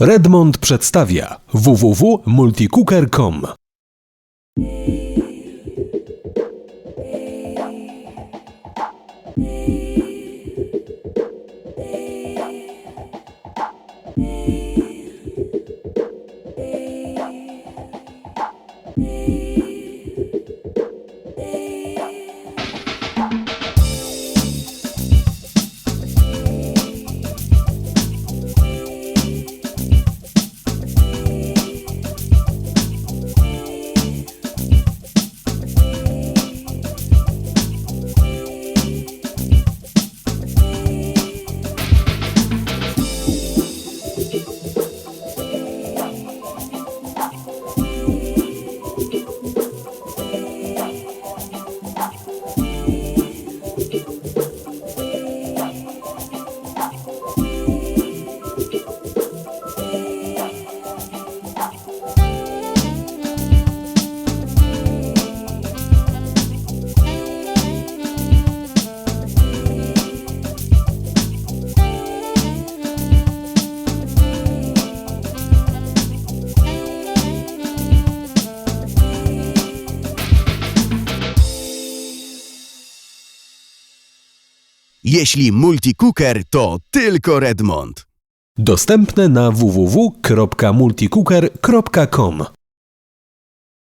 Redmond przedstawia www.multicooker.com Jeśli multicooker, to tylko Redmond. Dostępne na www.multicooker.com